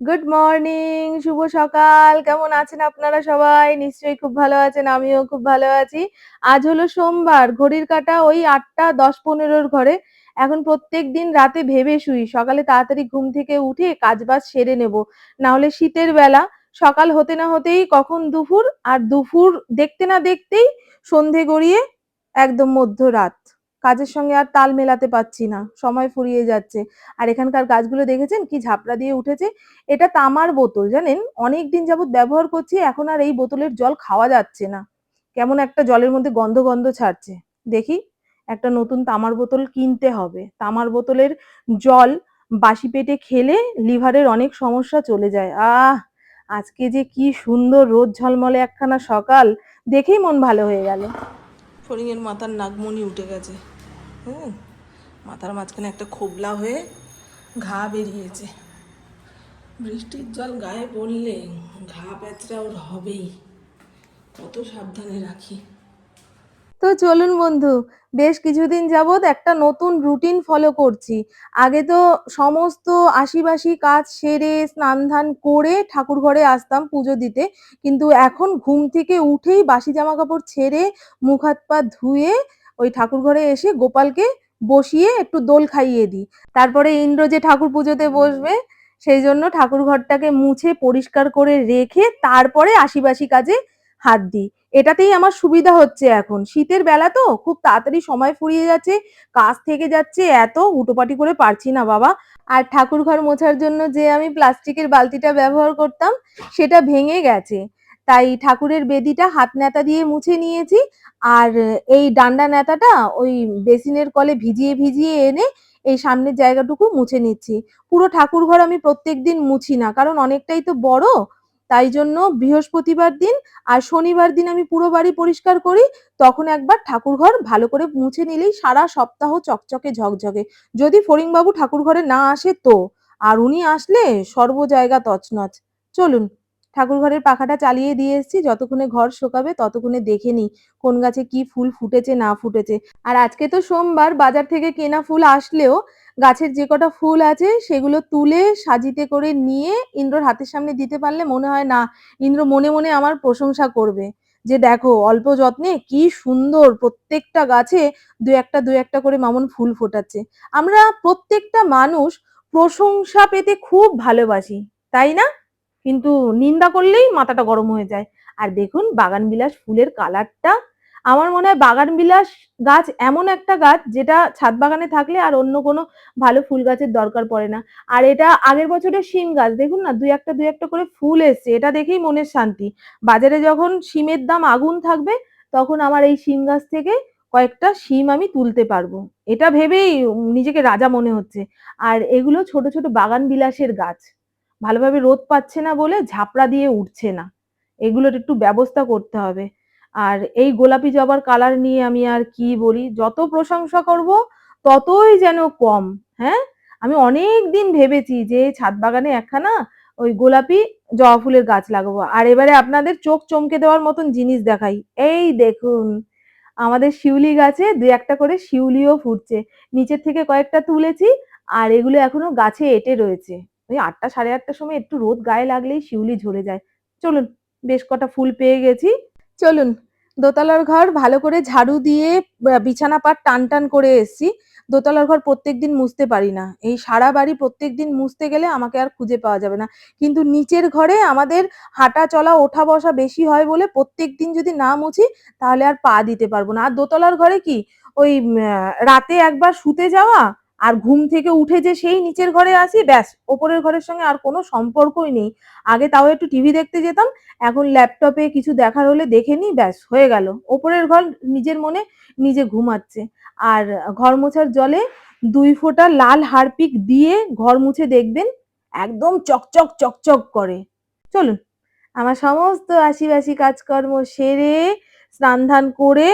Good morning শুভ সকাল। কেমন আছেন আপনারা সবাই? নিশ্চয়ই খুব ভালো আছেন, আমিও খুব ভালো আছি। আজ হলো সোমবার, ঘড়ির কাঁটা ওই আটটা দশ পনেরোর ঘরে। এখন প্রত্যেক দিন রাতে ভেবে শুই, সকালে তাড়াতাড়ি ঘুম থেকে উঠে কাজ বাজ সেরে নেব। না হলে শীতের বেলা, সকাল হতে না হতেই কখন দুপুর, আর দুপুর দেখতে না দেখতেই সন্ধে গড়িয়ে একদম মধ্যরাত। কাজের সঙ্গে আর তাল মেলাতে পারছি না, সময় ফুরিয়ে যাচ্ছে। আর এখানকার গাছগুলো দেখেছেন কি ঝাপড়া দিয়ে উঠেছে? এটা তামার বোতল, জানেন? অনেক দিন যাবত ব্যবহার করছি, এখন আর এই বোতলের জল খাওয়া যাচ্ছে না। কেমন একটা জলের মধ্যে গন্ধ গন্ধ ছাড়ছে। দেখি, একটা নতুন তামার বোতল কিনতে হবে। তামার বোতলের জল বাসি পেটে খেলে লিভারের অনেক সমস্যা চলে যায়। আহ, আজকে যে কি সুন্দর রোদ ঝলমলে একখানা সকাল। দেখেই মন ভালো হয়ে গেল। ফড়িংয়ের মাথার নাগমণি উঠে গেছে। হুম, মাথার মাঝখানে একটা খোবলা হয়ে ঘা বেরিয়েছে। বৃষ্টির জল গায়ে পড়লে ঘা প্যাচরা ওর হবেই। কত সাবধানে রাখি। তো চলুন বন্ধু, বেশ কিছুদিন যাবৎ একটা নতুন রুটিন ফলো করছি। আগে তো সমস্ত আশিবাসি কাজ সেরে স্নান ধান করে ঠাকুর ঘরে আসতাম পুজো দিতে, কিন্তু এখন ঘুম থেকে উঠেই বাসি জামা কাপড় ছেড়ে, মুখ হাত পা ধুয়ে ওই ঠাকুর ঘরে এসে গোপালকে বসিয়ে একটু দোল খাইয়ে দিই। তারপরে ইন্দ্র যে ঠাকুর পুজোতে বসবে, সেই জন্য ঠাকুর ঘরটাকে মুছে পরিষ্কার করে রেখে তারপরে আশিবাসি কাজে হাত দিই। এটাতেই আমার সুবিধা হচ্ছে এখন। শীতের বেলা তো খুব তাড়াতাড়ি সময় ফুরিয়ে যাচ্ছে, কাজ থেকে যাচ্ছে, এত উটোপাটি করে পারছি না বাবা। আর ঠাকুর ঘর মোছার জন্য যে আমি প্লাস্টিকের বালতিটা ব্যবহার করতাম, সেটা ভেঙে গেছে। তাই ঠাকুরের বেদিটা হাত নেতা দিয়ে মুছে নিয়েছি। আর এই ডান্ডা নেতাটা ওই বেসিনের কলে ভিজিয়ে ভিজিয়ে এনে এই সামনের জায়গাটুকু মুছে নিচ্ছি। পুরো ঠাকুর ঘর আমি প্রত্যেক দিন মুছি না, কারণ অনেকটাই তো বড় তাই জন্য বৃহস্পতিবার দিন আর শনিবার দিন আমি পুরো বাড়ি পরিষ্কার করি, তখন একবার ঠাকুর ঘর ভালো করে মুছে নিলেই সারা সপ্তাহ চকচকে ঝকঝকে। যদি ফরিংবাবু ঠাকুর ঘরে না আসে তো? আর উনি আসলে সর্ব জায়গা তছনছ। চলুন ঠাকুর ঘরের পাখাটা চালিয়ে দিয়ে এসেছি, যতক্ষণে ঘর শোকাবে ততক্ষণে দেখে নিই কোন গাছে কি ফুল ফুটেছে না ফুটেছে। আর আজকে তো সোমবার, বাজার থেকে কেনা ফুল আসলেও গাছের যে কটা ফুল আছে সেগুলো তুলে সাজিতে করে নিয়ে ইন্দ্রর হাতের সামনে দিতে পারলে মনে হয়, না, ইন্দ্র মনে মনে আমার প্রশংসা করবে। যে দেখো, অল্প যত্নে কি সুন্দর প্রত্যেকটা গাছে দু একটা দু একটা করে মামুন ফুল ফোটাচ্ছে। আমরা প্রত্যেকটা মানুষ প্রশংসা পেতে খুব ভালোবাসি, তাই না? কিন্তু নিন্দা করলেই মাথাটা গরম হয়ে যায়। আর দেখুন বাগান বিলাস ফুলের কালারটা আমার মনে হয় বাগান বিলাস গাছ এমন একটা গাছ যেটা ছাদ বাগানে থাকলে আর অন্য কোনো ভালো ফুল গাছের দরকার পড়ে না। আর এটা আগের বছরের শিম গাছ, দেখুন না, দুই একটা দুই একটা করে ফুল এসছে, এটা দেখেই মনের শান্তি। বাজারে যখন শিমের দাম আগুন থাকবে, তখন আমার এই শিম গাছ থেকে কয়েকটা শিম আমি তুলতে পারব। এটা ভেবেই নিজেকে রাজা মনে হচ্ছে। আর এগুলো ছোট ছোট বাগান বিলাসের গাছ। ভালোভাবে রোদ পাচ্ছে না বলে ঝাপড়া দিয়ে উঠছে না। এগুলোর একটু ব্যবস্থা করতে হবে। আর এই গোলাপি জবার কালার নিয়ে আমি আর কি বলি, যত প্রশংসা করব ততই যেন কম হ্যাঁ? আমি অনেক দিন ভেবেছি যে ছাদ বাগানে একখানা ওই গোলাপি জবা ফুলের গাছ লাগাবো। আর এবারে আপনাদের চোখ চমকে দেওয়ার মতন জিনিস দেখাই। এই দেখুন, আমাদের শিউলি গাছে দু একটা করে শিউলিও ফুটছে। নিচের থেকে কয়েকটা তুলেছি আর এগুলো এখনও গাছে এঁটে রয়েছে। ওই আটটা সাড়ে আটটার সময় একটু রোদ গায়ে লাগলেই শিউলি ঝরে যায়। চলুন, বেশ কটা ফুল পেয়ে গেছি। চলুন, দোতলার ঘর ভালো করে ঝাড়ু দিয়ে বিছানা পাট টান টান করে এসছি। দোতলার ঘর প্রত্যেক দিন মুছতে পারি না। এই সারা বাড়ি প্রত্যেক দিন মুছতে গেলে আমাকে আর খুঁজে পাওয়া যাবে না। কিন্তু নিচের ঘরে আমাদের হাঁটা চলা, ওঠা বসা বেশি হয় বলে প্রত্যেক দিন যদি না মুছি, তাহলে আর পা দিতে পারব না। আর দোতলার ঘরে কি? ওই রাতে একবার শুতে যাওয়া আর ঘুম থেকে উঠে যে সেই নিচের ঘরে আসি, ব্যাস, ওপরের ঘরের সঙ্গে আর কোনো সম্পর্কই নেই। আগে তাও একটু টিভি দেখতে যেতাম, এখন ল্যাপটপে কিছু দেখার হলে দেখে নিই, ব্যাস, হয়ে গেল। ওপরের ঘর নিজের মনে নিজে ঘুমাচ্ছে। আর ঘর মোছার জলে দুই ফোঁটা লাল হারপিক দিয়ে ঘর মুছে দেখবেন, একদম চকচক চকচক করে। চলুন, আমার সমস্ত আশিবাসি কাজকর্ম সেরে, স্নান ধান করে,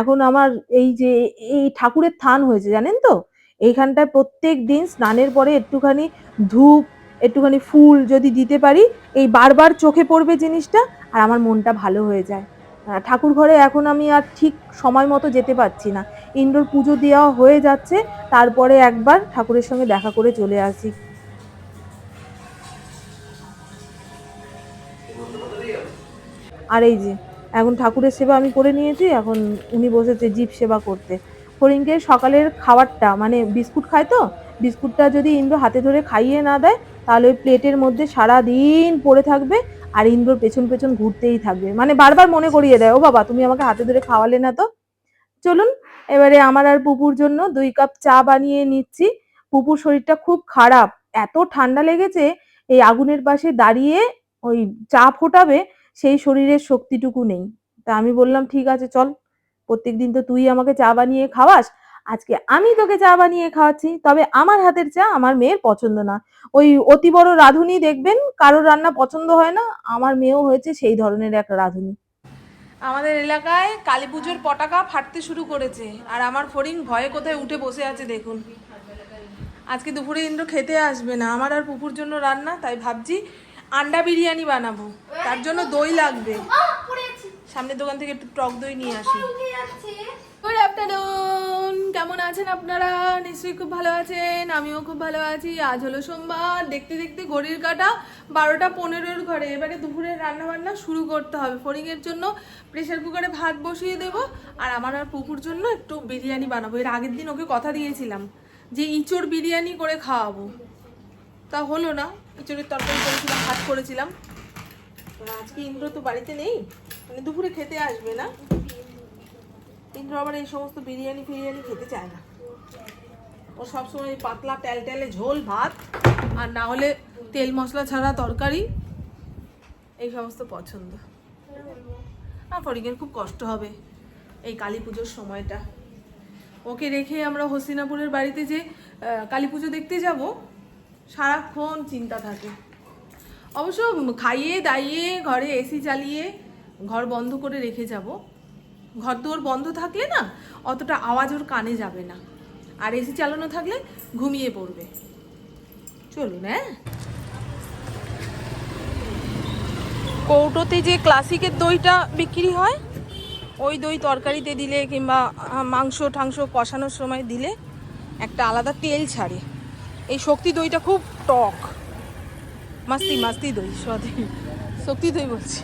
এখন আমার এই যে, এই ঠাকুরের থান হয়েছে, জানেন তো? এইখানটায় প্রত্যেক দিন স্নানের পরে একটুখানি ধূপ, একটুখানি ফুল যদি দিতে পারি, এই বারবার চোখে পড়বে জিনিসটা আর আমার মনটা ভালো হয়ে যায়। ঠাকুর ঘরে এখন আমি আর ঠিক সময় মতো যেতে পারছি না। ইন্ডোর পুজো দেওয়া হয়ে যাচ্ছে, তারপরে একবার ঠাকুরের সঙ্গে দেখা করে চলে আসি। আর এই যে, এখন ঠাকুরের সেবা আমি করে নিয়েছি, এখন উনি বসেছে জীব সেবা করতে। হরিণকে সকালের খাবারটা মানে বিস্কুট খায় তো? বিস্কুটটা যদি ইন্দ্র হাতে ধরে খাইয়ে না দেয়, তাহলে ওই প্লেটের মধ্যে সারা দিন পড়ে থাকবে আর ইন্দ্রর পেছন পেছন ঘুরতেই থাকবে। মানে বারবার মনে করিয়ে দেয়, ও বাবা, তুমি আমাকে হাতে ধরে খাওয়ালে না তো? চলুন, এবারে আমার আর পুপুর জন্য দুই কাপ চা বানিয়ে নিচ্ছি। পুপুর শরীরটা খুব খারাপ, এত ঠান্ডা লেগেছে, এই আগুনের পাশে দাঁড়িয়ে ওই চা ফোটাবে, সেই শরীরের শক্তিটুকু নেই। তা আমি বললাম, ঠিক আছে, চল। প্রত্যেকদিন তো তুই আমাকে চা বানিয়ে খাওয়াস। আজকে আমি তোকে চা বানিয়ে খাওয়াচ্ছি তবে আমার হাতের চা আমার মেয়ের পছন্দ না। ওই অতি বড় রাঁধুনি দেখবেন কারোর রান্না পছন্দ হয় না আমার মেয়েও হয়েছে সেই ধরনের এক রাঁধুনি। আমাদের এলাকায় কালী পুজোর পটাকা ফাটতে শুরু করেছে আর আমার ফড়িং ভয়ে কোথায় উঠে বসে আছে দেখুন। আজকে দুপুরে ইন্দ্র খেতে আসবে না আমার আর পুকুর জন্য রান্না তাই ভাবছি আন্ডা বিরিয়ানি বানাবো তার জন্য দই লাগবে। সামনের দোকান থেকে একটু টক দই নিয়ে আসি। গুড আফটারনুন কেমন আছেন আপনারা? নিশ্চয়ই খুব ভালো আছেন আমিও খুব ভালো আছি। আজ হলো সোমবার। দেখতে দেখতে ঘড়ির কাটা বারোটা পনেরোর ঘরে। এবারে দুপুরের রান্না বান্না শুরু করতে হবে। ফড়িংয়ের জন্য প্রেশার কুকারে ভাত বসিয়ে দেব। আর আমার আর পুকুর জন্য একটু বিরিয়ানি বানাবো। এর আগের দিন ওকে কথা দিয়েছিলাম যে ইঁচড় বিরিয়ানি করে খাওয়াবো। তা হলো না। ইঁচড়ের তরকারি করেছিলাম ভাত করেছিলাম। আজকে ইন্দ্র তো বাড়িতে নেই। মানে দুপুরে খেতে আসবে না। কিন্তু আবার এই সমস্ত বিরিয়ানি ফিরিয়ানি খেতে চায় না। ও সবসময় পাতলা ট্যাল ট্যালে ঝোল, ভাত, আর না হলে তেল মশলা ছাড়া তরকারি, এই সমস্ত পছন্দ। আর ফরিকের খুব কষ্ট হবে এই কালী পুজোর সময়টা। ওকে রেখে আমরা হসিনাপুরের বাড়িতে যে কালী পুজো দেখতে যাব, সারাক্ষণ চিন্তা থাকে। অবশ্য খাইয়ে দাইয়ে ঘরে এসি চালিয়ে ঘর বন্ধ করে রেখে যাব। ঘর দুয়ার বন্ধ থাকলে না, অতটা আওয়াজ ওর কানে যাবে না। আর এসি চালানো থাকলে ঘুমিয়ে পড়বে। চলুন হ্যাঁ? কৌটোতে যে ক্লাসিকের দইটা বিক্রি হয়, ওই দই তরকারিতে দিলে কিংবা মাংস ঠাংস কষানোর সময় দিলে একটা আলাদা তেল ছাড়ে। এই শক্তি দইটা খুব টক। মাস্তি মাস্তি দই, সত্যি। শক্তি দই বলছি।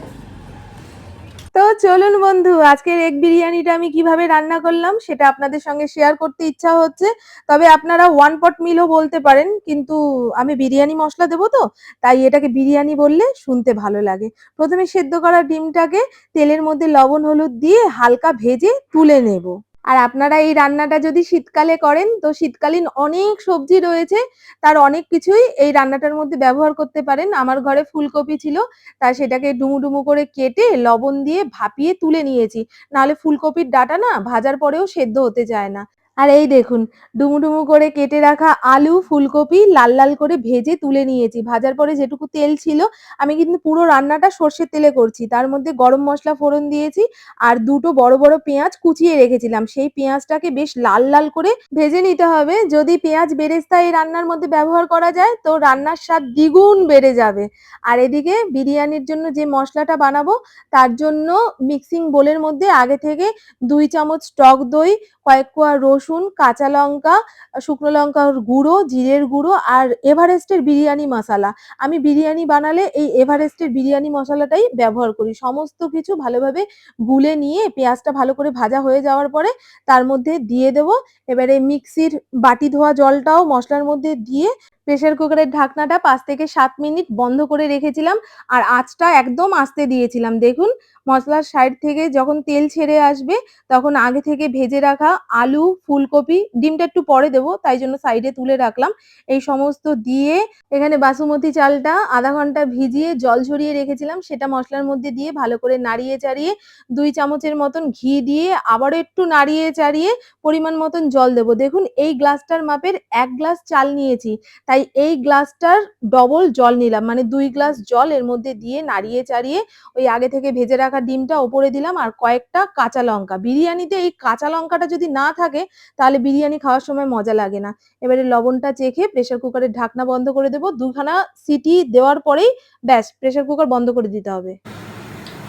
তো চলুন বন্ধু, আজকের এগ বিরিয়ানিটা আমি কীভাবে রান্না করলাম সেটা আপনাদের সঙ্গে শেয়ার করতে ইচ্ছা হচ্ছে। তবে আপনারা ওয়ান পট মিলও বলতে পারেন, কিন্তু আমি বিরিয়ানি মশলা দেবো তো, তাই এটাকে বিরিয়ানি বললে শুনতে ভালো লাগে। প্রথমে সেদ্ধ করা ডিমটাকে তেলের মধ্যে লবণ, হলুদ দিয়ে হালকা ভেজে তুলে নেব। আর আপনারা এই রান্নাটা যদি শীতকালে করেন, তো শীতকালীন অনেক সবজি রয়েছে, তার অনেক কিছুই এই রান্নাটার মধ্যে ব্যবহার করতে পারেন। আমার ঘরে ফুলকপি ছিল, তা সেটাকে ডুমু ডুমু করে কেটে লবণ দিয়ে ভাপিয়ে তুলে নিয়েছি। নাহলে ফুলকপির ডাটা না ভাজার পরেও সেদ্ধ হতে চায় না। আর এই দেখুন ডুমু ডুমু করে কেটে রাখা আলু, ফুলকপি লাল লাল করে ভেজে তুলে নিয়েছি। ভাজার পরে যেটুকু তেল ছিল, আমি কিন্তু পুরো রান্নাটা সর্ষের তেলে করছি। তার মধ্যে গরম মশলা ফোড়ন দিয়েছি আর দুটো বড় বড় পেঁয়াজ কুচিয়ে রেখেছিলাম। সেই পেঁয়াজটাকে বেশ লাল লাল করে ভেজে নিতে হবে। যদি পেঁয়াজ বেরেস্তা এই রান্নার মধ্যে ব্যবহার করা যায়, তো রান্নার স্বাদ দ্বিগুণ বেড়ে যাবে। আর এদিকে বিরিয়ানির জন্য যে মশলাটা বানাবো, তার জন্য মিক্সিং বোলের মধ্যে আগে থেকে দুই চামচ টক দই কয়েক কোয়া রসুন, কাঁচা লঙ্কা, শুকনো লঙ্কার গুঁড়ো, জিরের গুঁড়ো আর এভারেস্টের বিরিয়ানি মশলা। আমি বিরিয়ানি বানালে এই এভারেস্টের বিরিয়ানি মশলাটাই ব্যবহার করি। সমস্ত কিছু ভালোভাবে গুলে নিয়ে পেঁয়াজটা ভালো করে ভাজা হয়ে যাওয়ার পরে তার মধ্যে দিয়ে দেব। এবারে মিক্সির বাটি ধোয়া জলটাও মশলার মধ্যে দিয়ে প্রেসার কুকারের ঢাকনাটা পাঁচ থেকে সাত মিনিট বন্ধ করে রেখেছিলাম আর আঁচটা একদম আস্তে দিয়েছিলাম। দেখুন, মশলার সাইড থেকে যখন তেল ছেড়ে আসবে, তখন আগে থেকে ভেজে রাখা আলু, ফুলকপি, ডিমটা একটু পরে দেবো, তাই জন্য সাইডে তুলে রাখলাম। এই সমস্ত দিয়ে এখানে বাসুমতি চালটা আধা ঘণ্টা ভিজিয়ে জল ঝরিয়ে রেখেছিলাম, সেটা মশলার মধ্যে দিয়ে ভালো করে নাড়িয়ে চাড়িয়ে দুই চামচের মতন ঘি দিয়ে আবারও একটু নাড়িয়ে চাড়িয়ে পরিমাণ মতন জল দেবো। দেখুন, এই গ্লাসটার মাপের এক গ্লাস চাল নিয়েছি, তাই এই গ্লাসটার ডবল জল নিলাম। মানে দুই গ্লাস জল এর মধ্যে দিয়ে নাড়িয়ে চাড়িয়ে ওই আগে থেকে ভেজে রাখা ডিমটা ওপরে দিলাম আর কয়েকটা কাঁচা লঙ্কা। বিরিয়ানিতে এই কাঁচা লঙ্কাটা যদি না থাকে, তাহলে বিরিয়ানি খাওয়ার সময় মজা লাগে না। এবারে লবণটা চেখে প্রেসার কুকারের ঢাকনা বন্ধ করে দেবো। দুখানা সিটি দেওয়ার পরেই ব্যাস প্রেসার কুকার বন্ধ করে দিতে হবে।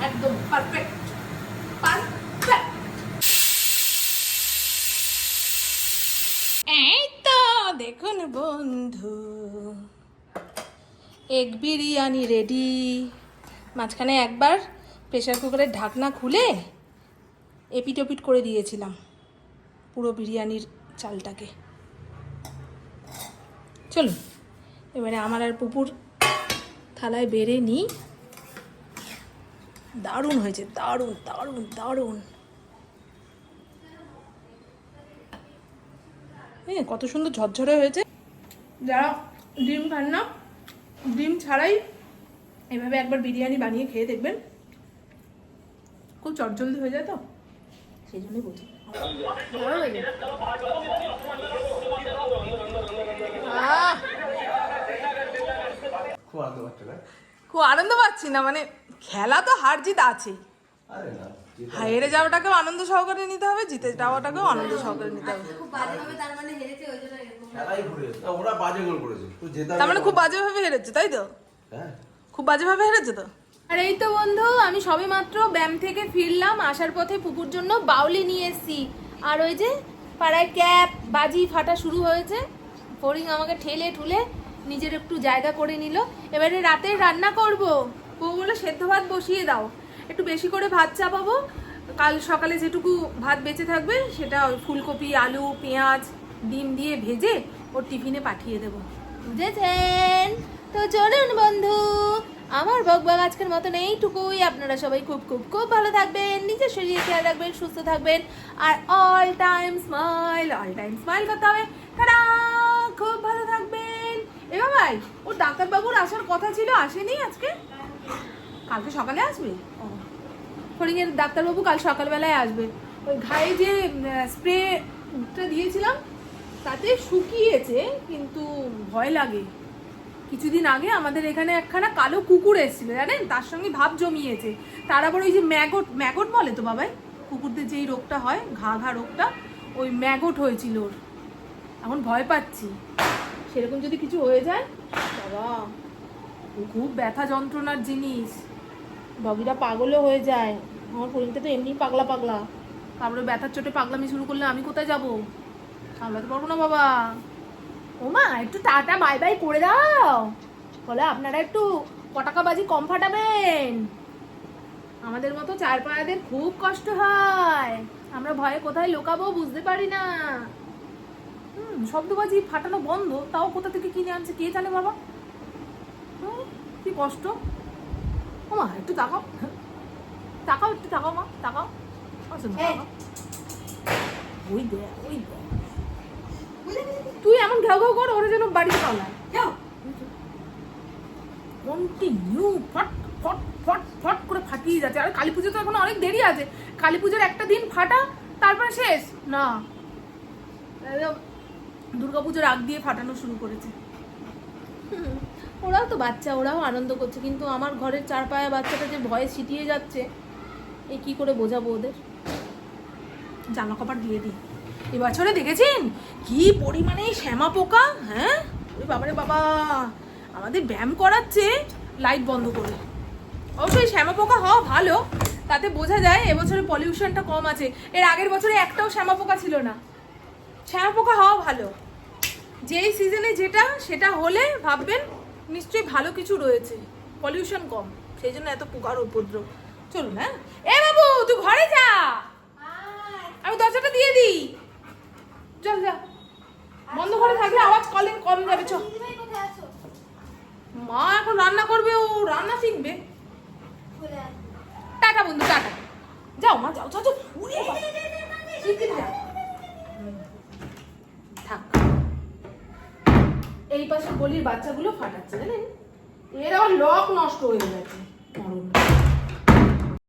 একদম পারফেক্ট এই তো দেখুন বন্ধু। এগ বিরিয়ানি রেডি মাঝখানে একবার প্রেশার কুকারের ঢাকনা খুলে এপিট ওপিট করে দিয়েছিলাম পুরো বিরিয়ানির চালটাকে। চলুন, এবারে আমার আর পুপুর থালায় বেড়ে নিই। দারুণ হয়েছে, দারুণ দারুণ দারুণ। হ্যাঁ কত সুন্দর ঝরঝরে হয়েছে। যারা ডিম খান না ডিম ছাড়াই এভাবে একবার বিরিয়ানি বানিয়ে খেয়ে দেখবেন। খুব চটজলদি হয়ে যায় তো। সেই জন্যই বলছি। ভালো লাগে। খুব আনন্দ পাচ্ছে না মানে খেলা তো হার জিত আছেই। আরে না। হেরে যাওয়াটাকেও আনন্দ সহকারে নিতে হবে জিতে যাওয়াটাকেও আনন্দ সহকারে নিতে হবে। তার মানে বাজে মানে খুব বাজেভাবে হেরেছে তাই তো? হ্যাঁ। খুব বাজেভাবে হেরেছে তো? আর এই তো বন্ধু আমি সবে মাত্র ব্যায়াম থেকে ফিরলাম আসার পথে পুকুর জন্য বাউলি নিয়ে এসেছি। আর ওই যে পাড়ায় ক্যাপ বাজি ফাটা শুরু হয়েছে। ফরিং আমাকে ঠেলে ঠুলে নিজের একটু জায়গা করে নিল। এবারে রাতে রান্না করব। বউ বলে সেদ্ধ ভাত বসিয়ে দাও। একটু বেশি করে ভাত চাপাবো। কাল সকালে যেটুকু ভাত বেঁচে থাকবে, সেটা ওই ফুলকপি, আলু, পেঁয়াজ, ডিম দিয়ে ভেজে ওর টিফিনে পাঠিয়ে দেবো। বুঝেছেন? তো চলুন বন্ধু, আমার বকবাগ আজকের মতন এইটুকুই। আপনারা সবাই খুব খুব খুব ভালো থাকবেন, নিজের শরীরে খেয়াল রাখবেন, সুস্থ থাকবেন, আর all time smile all time smile করতে হবে। খুব ভালো থাকবেন। এ ভাই ওর ডাক্তারবাবুর আসার কথা ছিল, আসেনি আজকে? কালকে সকালে আসবে? ফড়িংয়ের ডাক্তারবাবু কাল সকালবেলায় আসবে। ওই ঘায়ে যে স্প্রেটা দিয়েছিলাম, তাতে শুকিয়েছে, কিন্তু ভয় লাগে। কিছুদিন আগে আমাদের এখানে একখানা কালো কুকুর এসেছিল, জানেন? তার সঙ্গে ভাব জমিয়েছে। তার আবার ওই যে ম্যাগট ম্যাগট বলে তো বাবাই? কুকুরদের যেই রোগটা হয়, ঘা ঘা রোগটা, ওই ম্যাগট হয়েছিল ওর। এখন ভয় পাচ্ছি। সেরকম যদি কিছু হয়ে যায়, বাবা, খুব ব্যথা যন্ত্রণার জিনিস। ডগিরা পাগলও হয়ে যায়। আমার পরিণীতে তো এমনি পাগলা পাগলা। তারপরে ব্যথার চোটে পাগলামি শুরু করলে আমি কোথায় যাব? সামলাতে পারব না বাবা। ও মা একটু টাটা বাই বাই করে দাও। বলে আপনারা একটু পটাকাবাজি কম ফাটাবেন। আমাদের মতো চার পায়াদের খুব কষ্ট হয়। আমরা ভয়ে কোথায় লোকাবো বুঝতে পারি না। হুম শব্দবাজি ফাটানো বন্ধ তাও কোথা থেকে কিনে আনছে কে জানে বাবা? হুম, কি কষ্ট। মা একটু তাকাও। তাকাও একটু তাকাও মা তাকাও। ওই দে ওই দে তুই এমন ঘেউ ঘেউ কর ওরা যেন বাড়িতে পালায় কন্টিনিউ ফট ফট ফট ফট করে ফাটিয়ে যাচ্ছে। আর কালী পুজো তো এখন অনেক দেরি আছে। কালী পুজোর একটা দিন ফাটা তারপরে শেষ। না। একদম। দুর্গাপুজোর আগ দিয়ে ফাটানো শুরু করেছে। হুম, ওরাও তো বাচ্চা, ওরাও আনন্দ করছে। কিন্তু আমার ঘরের চার পায়া বাচ্চাটা যে ভয়ে ছিটিয়ে যাচ্ছে, এ কি করে বোঝাবো ওদের? জামা কাপড় দিয়ে দিই। এবছরে দেখেছেন? কি পরিমাণে শ্যামা পোকা হ্যাঁ? ওরে বাবারে বাবা! আমাদের ব্যায়াম করাচ্ছে লাইট বন্ধ করে। অবশ্যই শ্যামা পোকা হওয়া ভালো, তাতে বোঝা যায় এবছরে পলিউশনটা কম আছে। এর আগের বছরে একটাও শ্যামা পোকা ছিল না। শ্যামা পোকা হওয়া ভালো। যেই সিজনে যেটা, সেটা হলে ভাববেন নিশ্চয়ই ভালো কিছু রয়েছে। পলিউশন কম, সেই জন্য এত পোকার উপদ্রব। চলুন হ্যাঁ? এ বাবু, তুই ঘরে যা। আমি দরজাটা দিয়ে দিই। চল, যা। বন্ধ করে থাকলে আওয়াজ কলিং কম যাবে চ দিদিভাই কোথায় আছো মা এখন রান্না করবে ও, রান্না শিখবে। টাটা বন্ধু, টাটা। যাও, মা, যাও যাও যাও। উড়ে এই পাশে গলির বাচ্চাগুলো ফাটাচ্ছে জানেন এর লক নষ্ট হয়ে গেছে।